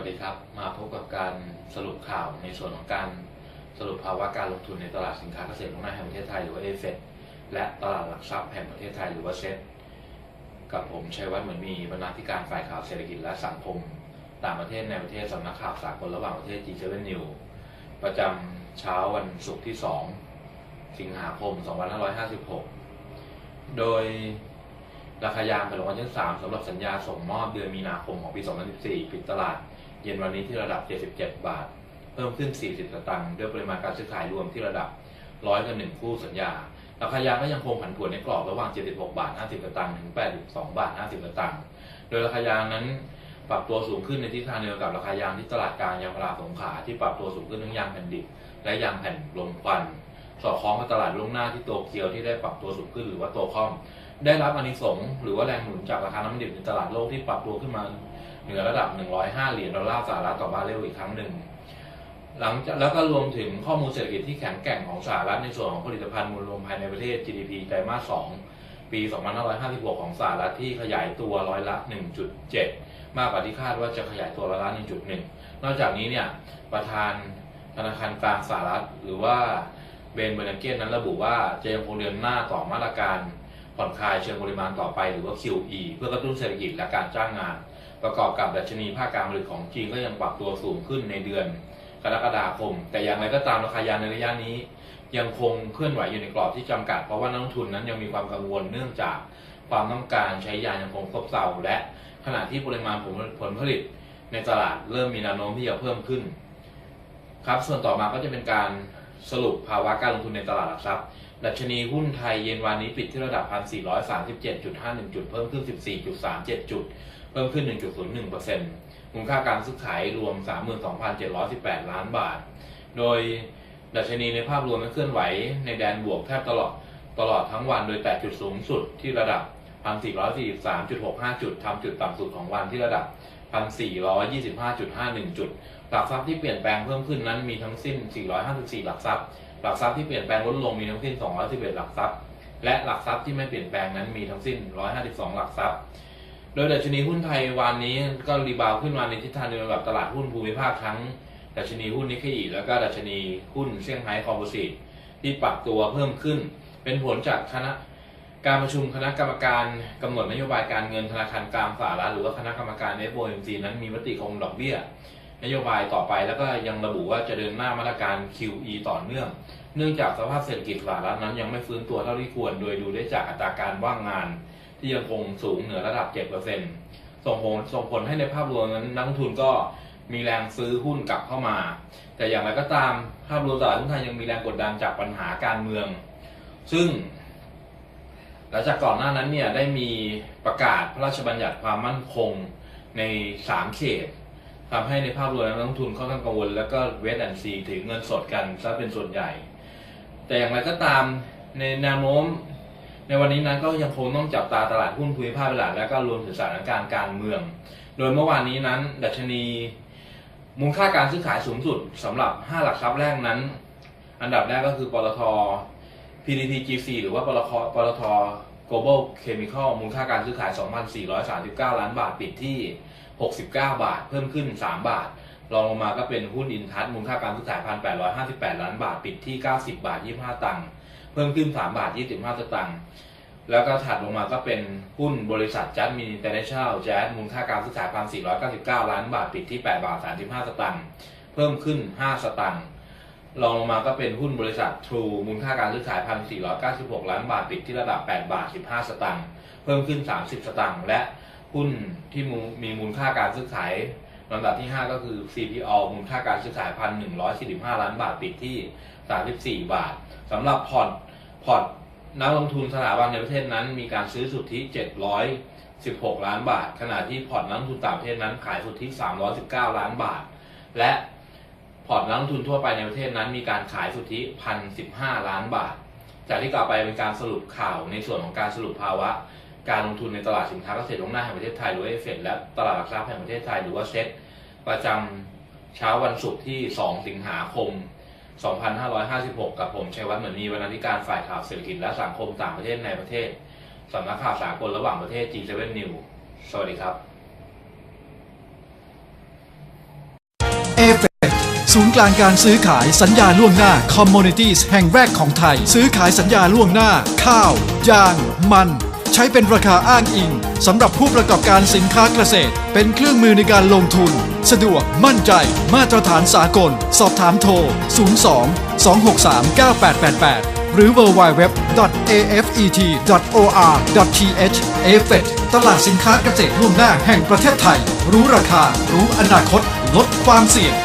สวัสดีครับ มาพบกับการสรุปข่าวในส่วนของการสรุปภาวะการลงทุนในตลาดสินค้าเกษตรของน้าแห่งประเทศไทยหรือว่าเอฟและตลาดหลักทรัพย์แห่งประเทศไทยหรือว่าเซ็ตกับผมชัยวัฒน์เหมือนมีบรรณาธิการฝ่ายข่าวเศรษฐกิจและสังคม ต่างประเทศในประเทศสำนักข่าวสากลระหว่างประเทศ G7 News ประจำเช้าวันศุกร์ที่ 2 สิงหาคม 2556 โดยราคายางผลวันที่3สำหรับสัญญาส่งมอบเดือนมีนาคมของปี 2014 ปิดตลาด เย็นวันนี้ที่ระดับ 77 บาท เพิ่มขึ้น 40 สตางค์ด้วยปริมาณการซื้อขายรวมที่ระดับ 100กับ1คู่สัญญา ราคายางก็ยังคงผันผวนในกรอบระหว่าง 76 บาท 50 สตางค์ถึง 82 บาท 50 สตางค์ โดยราคายางนั้นปรับตัวสูงขึ้นในทิศทางเดียวกับราคายางที่ตลาดกลางยางพาราสงขลาที่ปรับตัวสูงขึ้นทั้งยางแผ่นดิบและยางแผ่นลมควัน สอดคล้องกับตลาดล่วงหน้าที่โตเกียวที่ได้ปรับตัวสูงขึ้นหรือว่าโตคอม ได้รับอานิสงส์หรือว่าแรงหนุนจากราคาน้ำมันดิบในตลาดโลกที่ปรับตัวขึ้นมาเหนือระดับ 105 เหรียญดอลลาร์สหรัฐต่อบาร์เรลอีกครั้งหนึ่ง หลังจากแล้วก็รวมถึงข้อมูลเศรษฐกิจที่แข็งแกร่งของสหรัฐในส่วนของผลิตภัณฑ์มวลรวมภายในประเทศ GDP ไตรมาส 2 ปี 2556 ของสหรัฐที่ขยายตัวร้อยละ 1.7 มากกว่าที่คาดว่าจะขยายตัวร้อยละ 1.1 นอกจากนี้เนี่ยประธานธนาคารกลางสหรัฐหรือว่าเบนเบอร์นังเกนนั้นระบุว่าจะยังคงเดินหน้าต่อมาตรการ ผ่อนคลายเชิงปริมาณต่อไปหรือว่า QE เพื่อกระตุ้นเศรษฐกิจและการจ้างงาน ประกอบกับดัชนีภาคการผลิตของจีนก็ยังปรับตัวสูงขึ้นในเดือนกรกฎาคม แต่อย่างไรก็ตามราคายางในระยะนี้ ยังคงเคลื่อนไหวอยู่ในกรอบที่จำกัด เพราะว่านักลงทุนนั้นยังมีความกังวลเนื่องจากความต้องการใช้ยางยังคงซบเซาและขณะที่ปริมาณผลผลผลิตในตลาดเริ่มมีแนวโน้มที่จะเพิ่มขึ้น ครับส่วนต่อมาก็จะเป็นการ สรุปภาวะการลงทุนในตลาดหลักทรัพย์ ดัชนีหุ้นไทยเย็นวันนี้ปิดที่ระดับ 1,437.51 จุด เพิ่มขึ้น 14.37 จุด เพิ่มขึ้น 1.01%มูลค่าการซื้อขายรวม 32,718 ล้านบาท โดยดัชนีในภาพรวมนั้นเคลื่อนไหวในแดนบวกแทบตลอดตลอดทั้งวัน โดยแตะจุดสูงสุดที่ระดับ 1,443.65 จุดทำจุดต่ำสุดของวันที่ระดับ 1,425.51 จุด หลักทรัพย์ที่เปลี่ยนแปลงเพิ่มขึ้นนั้นมีทั้งสิ้น 454 หลักทรัพย์ หลักทรัพย์ที่เปลี่ยนแปลงลดลงมีทั้งสิ้น 211 หลักทรัพย์ และหลักทรัพย์ที่ไม่เปลี่ยนแปลงนั้นมีทั้งสิ้น 152 หลักทรัพย์ โดยดัชนีหุ้นไทยวันนี้ก็รีบาวขึ้นมาในทิศทางเดียวกับตลาดหุ้นภูมิภาคทั้งดัชนีหุ้นนิกเกอิแล้วก็ดัชนีหุ้นเซี่ยงไฮ้คอมโพสิตที่ปรับตัวเพิ่มขึ้น เป็นผลจากคณะ การประชุมคณะกรรมการกำหนดนโยบายการเงินธนาคารกลางสหรัฐหรือว่าคณะกรรมการ FOMC นั้นมีมติคงดอกเบี้ย นโยบายต่อไปแล้วก็ยังระบุว่าจะเดินหน้ามาตรการ QE ต่อเนื่อง เนื่องจากสภาพเศรษฐกิจสหรัฐนั้นยังไม่ฟื้นตัวเท่าที่ควร โดยดูได้จากอัตราการว่างงาน ที่ยังคงสูงเหนือระดับ 7%ส่งผลส่งผลให้ในภาพรวมนั้นนักลงทุนก็มีแรงซื้อหุ้นกลับเข้ามา แต่อย่างไรก็ตามภาพรวมตลาดหุ้นไทยยังมีแรงกดดันจากปัญหาการเมือง ซึ่ง หลังจากก่อนหน้านั้นเนี่ยได้มีประกาศพระราชบัญญัติความมั่นคงใน 3 เขตทำให้ในภาพรวมนักลงทุนค่อนข้างกังวล แล้วก็เวทแอนซีถือเงินสดกันซะเป็นส่วนใหญ่ แต่อย่างไรก็ตามในแนวโน้ม ในวันนี้นั้นก็ยังคงต้องจับตาตลาดหุ้นภูมิภาคเป็นหลักและก็รวมถึงสถานการณ์การเมือง โดยเมื่อวานนี้นั้น ดัชนี มูลค่าการซื้อขายสูงสุดสำหรับ 5 หลักทรัพย์แรกนั้น อันดับแรกก็คือปตท PTTGC หรือว่าปตทปตท Global Chemical มูลค่าการซื้อขาย 2,439 ล้านบาท ปิดที่ 69 บาท เพิ่มขึ้น 3 บาท รองลงมาก็เป็นหุ้นอินทัศมูลค่าการซื้อขาย 1,858 ล้านบาท ปิดที่ 90 บาท 25 ตังค์ เพิ่มขึ้น 3 บาท 25 สตางค์ แล้วก็ถัดลงมาก็เป็นหุ้นบริษัทจัดมิน i เ r อร์เนชั่นแจ๊มูลค่าการซื้อขาย 1,499 ล้านบาท ปิดที่ 8 บาท 35 สตางค์ เพิ่มขึ้น 5 สตางค์ รองลงมาก็เป็นหุ้นบริษัท True มูลค่าการซื้อขาย 1,496 ล้านบาท ปิดที่ระดับ 8 บาท 15 สตางค์ เพิ่มขึ้น 30 สตางค์ และหุ้นที่มีมูลค่าการซื้อขายลำดับที่ 5 ก็คือ CPO มูลค่าการซื้อขาย 1,145 ล้านบาท ปิดที่ 34 บาท สำหรับพอร์ต พอร์ตนักลงทุนสถาบันในประเทศนั้น มีการซื้อสุทธิ 716 ล้านบาท ขณะที่พอร์ตนักลงทุนต่างประเทศนั้นขายสุทธิ 319 ล้านบาท และ พอร์ตนักลงทุนทั่วไปในประเทศนั้นมีการขายสุทธิ1,015ล้านบาท จากที่กล่าวไปเป็นการสรุปข่าวในส่วนของการสรุปภาวะ การลงทุนในตลาดสินค้าเกษตรล่วงหน้าแห่งประเทศไทยหรือว่าเอฟเฟและตลาดหลักทรัพย์แห่งประเทศไทยหรือว่าเซ็ตประจำเช้าวันศุกร์ที่ 2 สิงหาคม 2556 กับผมชัยวัฒน์เหมือนมีบรรณาธิการฝ่ายข่าวเศรษฐกิจและสังคมต่างประเทศในประเทศสำนักข่าวสากลระหว่างประเทศ G7 News สวัสดีครับ ศูนย์กลางการซื้อขายสัญญาล่วงหน้า Commodities แห่งแรกของไทย ซื้อขายสัญญาล่วงหน้า ข้าว ยาง มัน ใช้เป็นราคาอ้างอิงสำหรับผู้ประกอบการสินค้าเกษตร เป็นเครื่องมือในการลงทุน สะดวกมั่นใจ มาตรฐานสากล สอบถามโทร 02 263 9888หรือ www.afet.or.th AFET ตลาดสินค้าเกษตรล่วงหน้าแห่งประเทศไทย รู้ราคา รู้อนาคต ลดความเสี่ยง